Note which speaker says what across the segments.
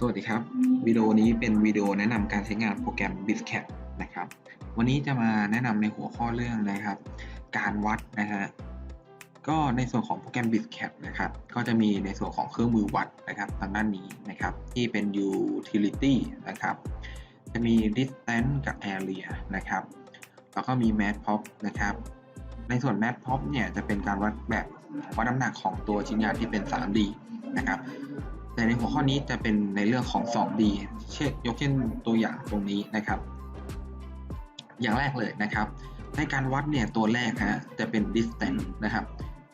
Speaker 1: สวัสดีครับ วิดีโอนี้เป็นวิดีโอแนะนำการใช้งานโปรแกรม BizCat นะครับ วันนี้จะมาแนะนำในหัวข้อเรื่องนะครับ การวัดนะฮะก็ในส่วนของโปรแกรม BizCat นะครับ ก็จะมีในส่วนของเครื่องมือวัดนะครับทางด้านนี้นะครับ ที่เป็น utility นะครับ จะมี distance กับ area นะครับ แล้วก็มี matpop นะครับ ในส่วน matpop เนี่ยจะเป็นการวัดแบบวัดน้ำหนักของตัวชิ้นงานที่เป็น 3D นะครับ แต่ในหัวข้อนี้จะเป็นในเรื่องของ 2D เช่นยกเช่นตัวอย่างตรงนี้นะครับ อย่างแรกเลยนะครับ ในการวัดเนี่ยตัวแรกฮะจะเป็น distance นะครับ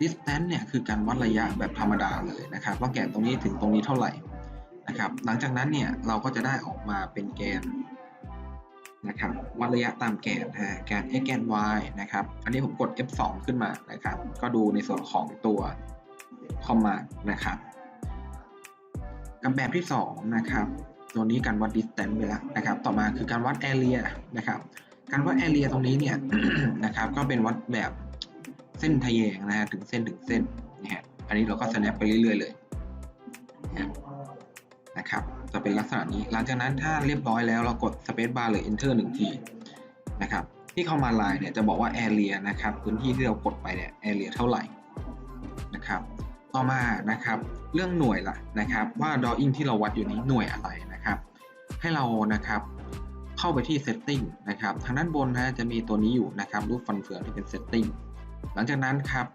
Speaker 1: distance เนี่ยคือการวัดระยะแบบธรรมดาเลยนะครับ ว่าแกนตรงนี้ถึงตรงนี้เท่าไหร่นะครับ หลังจากนั้นเนี่ยเราก็จะได้ออกมาเป็นแกนนะครับวัดระยะตามแกนฮะแกน x แกน y นะครับ อันนี้ผมกด F2 ขึ้นมานะครับ ก็ดูในส่วนของตัว command นะครับ กับแบบที่2นะครับตัวนี้การวัด distance ไปแล้วนะครับ ต่อมาคือการวัด area นะครับ การวัด area ตรงนี้เนี่ยนะครับ ก็เป็นวัดแบบเส้นทะแยงนะฮะถึงเส้นถึงเส้นนะฮะอันนี้เราก็ snap ไปเรื่อยๆเลยนะครับ จะเป็นลักษณะนี้ หลังจากนั้นถ้าเรียบร้อยแล้วเรากด space bar หรือ enter หนึ่งทีนะครับ ที่เข้ามาไลน์เนี่ยจะบอกว่า area นะครับ พื้นที่ที่เรากดไปเนี่ย area เท่าไหร่นะครับ ต่อมานะครับ เรื่องหน่วยล่ะนะครับ ว่า drawing ที่เราวัดอยู่นี้หน่วยอะไรนะครับ ให้เรานะครับเข้าไปที่ setting นะครับทางด้านบนนะจะมีตัวนี้อยู่นะครับรูปฟันเฟืองที่เป็น setting หลังจากนั้นครับ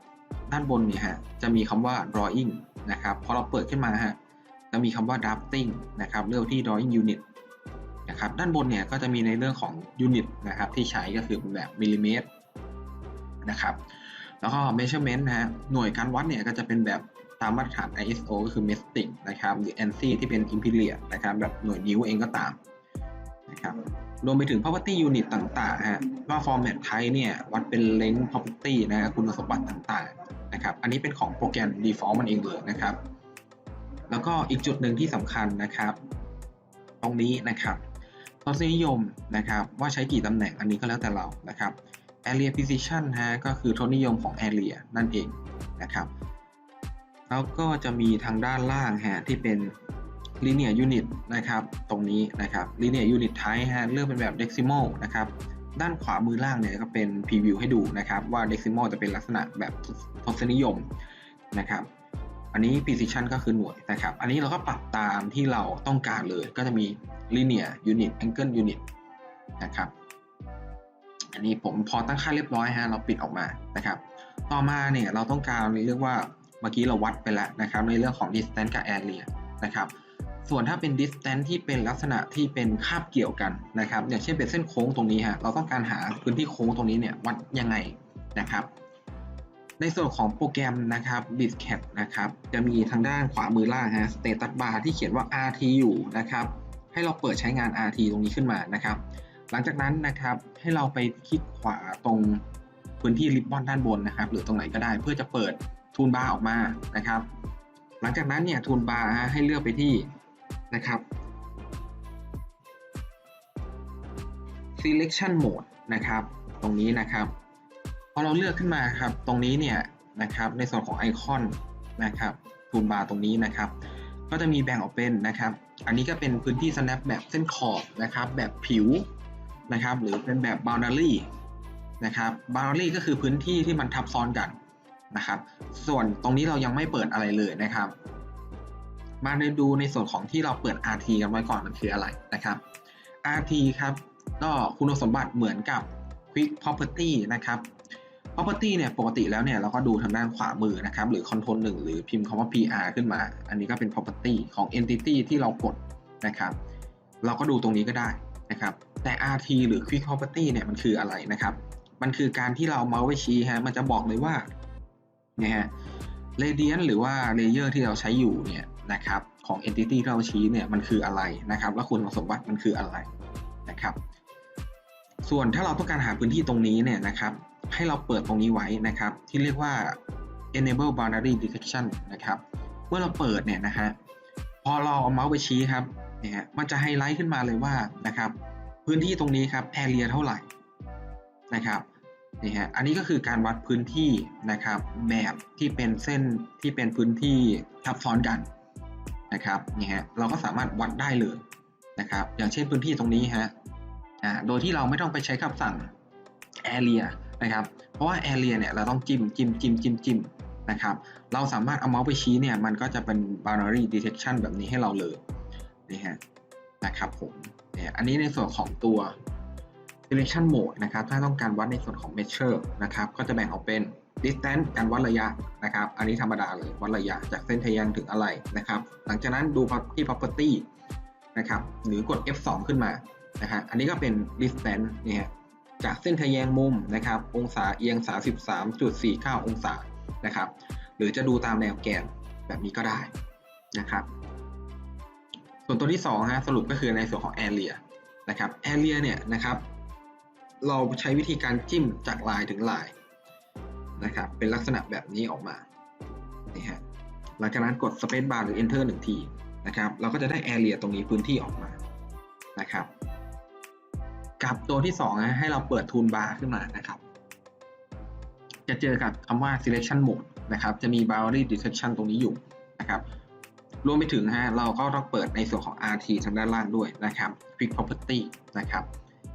Speaker 1: ด้านบนเนี่ยฮะจะมีคำว่า drawing นะครับพอเราเปิดขึ้นมาฮะจะมีคำว่า drafting นะครับเลือกที่ drawing unit นะครับด้านบนเนี่ยก็จะมีในเรื่องของ unit นะครับที่ใช้ก็คือเป็นแบบมิลลิเมตรนะครับ แล้วก็ measurement นะฮะหน่วยการวัดเนี่ยก็จะเป็นแบบตามมาตรฐาน ISO ก็คือ metric นะครับหรือ ANSI ที่เป็น imperial นะครับแบบหน่วยนิ้วเองก็ตามนะครับรวมไปถึง property unit ต่างๆฮะว่า format type เนี่ยวัดเป็น length property นะคุณสมบัติต่างๆนะครับอันนี้เป็นของโปรแกรม default มันเองเลยนะครับ แล้วก็อีกจุดหนึ่งที่สำคัญนะครับ ตรงนี้นะครับทศนิยมนะครับว่าใช้กี่ตำแหน่งอันนี้ก็แล้วแต่เรานะครับ area precision ฮะก็คือทศนิยมของ area นั่นเองนะครับแล้วก็จะมีทางด้านล่างฮะที่เป็น linear unit นะครับ ตรงนี้นะครับ linear unit type ฮะเลือกเป็นแบบ decimal นะครับ ด้านขวามือล่างเนี่ยก็เป็น preview ให้ดูนะครับ ว่า decimal จะเป็นลักษณะแบบทศนิยมนะครับ อันนี้ precision ก็คือหน่วยนะครับ อันนี้เราก็ปรับตามที่เราต้องการเลย ก็จะมี linear unit angle unit นะครับ อันนี้ผมพอตั้งค่าเรียบร้อยฮะเราปิดออกมานะครับ ต่อมาเนี่ยเราต้องการเรียกว่าเมื่อกี้เราวัดไปแล้วนะครับ ในเรื่องของ distance กับ area นะครับส่วนถ้าเป็น distance ที่เป็นลักษณะที่เป็นคาบเกี่ยวกันนะครับ อย่างเช่นเป็นเส้นโค้งตรงนี้ฮะเราต้องการหาพื้นที่โค้งตรงนี้เนี่ยวัดยังไงนะครับ ในส่วนของโปรแกรมนะครับ BizCat นะครับจะมีทางด้านขวามือล่างฮะ status bar ที่เขียนว่า RT อยู่นะครับ ให้เราเปิดใช้งาน RT ตรงนี้ขึ้นมานะครับ หลังจากนั้นนะครับให้เราไปคลิกขวาตรงพื้นที่ริบบอนด้านบนนะครับ หรือตรงไหนก็ได้เพื่อจะเปิดทูลบาร์ออกมานะครับ หลังจากนั้นเนี่ยทูลบาร์ให้เลือกไปที่นะครับ selection mode นะครับ ตรงนี้นะครับ พอเราเลือกขึ้นมาครับ ตรงนี้เนี่ยนะครับ ในส่วนของไอคอนนะครับทูลบาร์ตรงนี้นะครับ ก็จะมีแบ่งออกเป็นนะครับ อันนี้ก็เป็นพื้นที่ snap แบบเส้นขอบนะครับ แบบผิว นะครับ หรือเป็นแบบ boundary นะครับ boundary ก็คือพื้นที่ที่มันทับซ้อนกันนะครับ ส่วนตรงนี้เรายังไม่เปิดอะไรเลยนะครับ มาดูในส่วนของที่เราเปิด RT กันไว้ก่อนมันคืออะไรนะครับ RT ครับก็คุณสมบัติเหมือนกับ Quick Property นะครับ property เนี่ยปกติแล้วเนี่ยเราก็ดูทางด้านขวามือนะครับ หรือ control 1หรือพิมพ์คำว่า PR ขึ้นมา อันนี้ก็เป็น property ของ entity ที่เรากดนะครับ เราก็ดูตรงนี้ก็ได้ นะครับ แต่ RT หรือ quick property เนี่ยมันคืออะไรนะครับ มันคือการที่เราเมาส์ไว้ชี้ฮะ มันจะบอกเลยว่าเนี่ยฮะ radius หรือว่า layer ที่เราใช้อยู่เนี่ยนะครับ ของ entity ที่เราชี้เนี่ยมันคืออะไรนะครับ แล้วคุณสมบัติมันคืออะไรนะครับ ส่วนถ้าเราต้องการหาพื้นที่ตรงนี้เนี่ยนะครับ ให้เราเปิดตรงนี้ไว้นะครับ ที่เรียกว่า enable boundary detection นะครับ เมื่อเราเปิดเนี่ยนะฮะ พอเราเอาเมาส์ไปชี้ครับ นี่ยฮะมันจะไฮไลท์ขึ้นมาเลยว่านะครับพื้นที่ตรงนี้ครับ area เท่าไหร่นะครับนี่ฮะอันนี้ก็คือการวัดพื้นที่นะครับแบบที่เป็นเส้นที่เป็นพื้นที่ทับซ้อนกันนะครับนี่ฮะเราก็สามารถวัดได้เลยนะครับ อย่างเช่นพื้นที่ตรงนี้ฮะอ่าโดยที่เราไม่ต้องไปใช้คำสั่ง area นะครับ เพราะว่า area เนี่ยเราต้องจิ้มจิ้มจิ้มจิ้มจิ้มนะครับ เราสามารถเอาเมาส์ไปชี้เนี่ยมันก็จะเป็น boundary detection แบบนี้ให้เราเลย นี่ฮะนะครับผมอันนี้ในส่วนของตัว selection mode นะครับ ถ้าต้องการวัดในส่วนของ measure นะครับ ก็จะแบ่งออกเป็น distance การวัดระยะนะครับ อันนี้ธรรมดาเลยวัดระยะจากเส้นทะแยงถึงอะไรนะครับ หลังจากนั้นดูที่ property นะครับ หรือกด F2 ขึ้นมานะฮะอันนี้ก็เป็น distance เนี่ยฮะจากเส้นทะแยงมุมนะครับ องศาเอียง 33.49 องศานะครับ หรือจะดูตามแนวแกนแบบนี้ก็ได้นะครับ ส่วนตัวที่2ฮะสรุปก็คือในส่วนของ area นะครับ area เนี่ยนะครับ เราใช้วิธีการจิ้มจากลายถึงลายนะครับเป็นลักษณะแบบนี้ออกมานี่ฮะหลังจากนั้นกด space bar หรือ enter หนึ่งทีนะครับเราก็จะได้ area ตรงนี้พื้นที่ออกมานะครับ กับตัวที่2นะให้เราเปิด tool bar ขึ้นมานะครับจะเจอกับคำว่า selection mode นะครับ จะมี boundary detection ตรงนี้อยู่นะครับ รวมไปถึงฮะเราก็ต้องเปิดในส่วนของ RT ทางด้านล่างด้วยนะครับ Quick Property นะครับ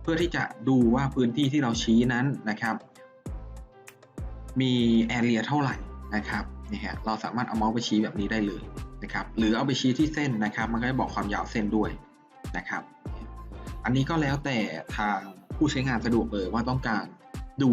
Speaker 1: เพื่อที่จะดูว่าพื้นที่ที่เราชี้นั้นนะครับ มี area เท่าไหร่นะครับนี่ฮะเราสามารถเอาเมาส์ไปชี้แบบนี้ได้เลยนะครับ หรือเอาไปชี้ที่เส้นนะครับ มันก็จะบอกความยาวเส้นด้วยนะครับ อันนี้ก็แล้วแต่ทางผู้ใช้งานสะดวกเลยว่าต้องการดู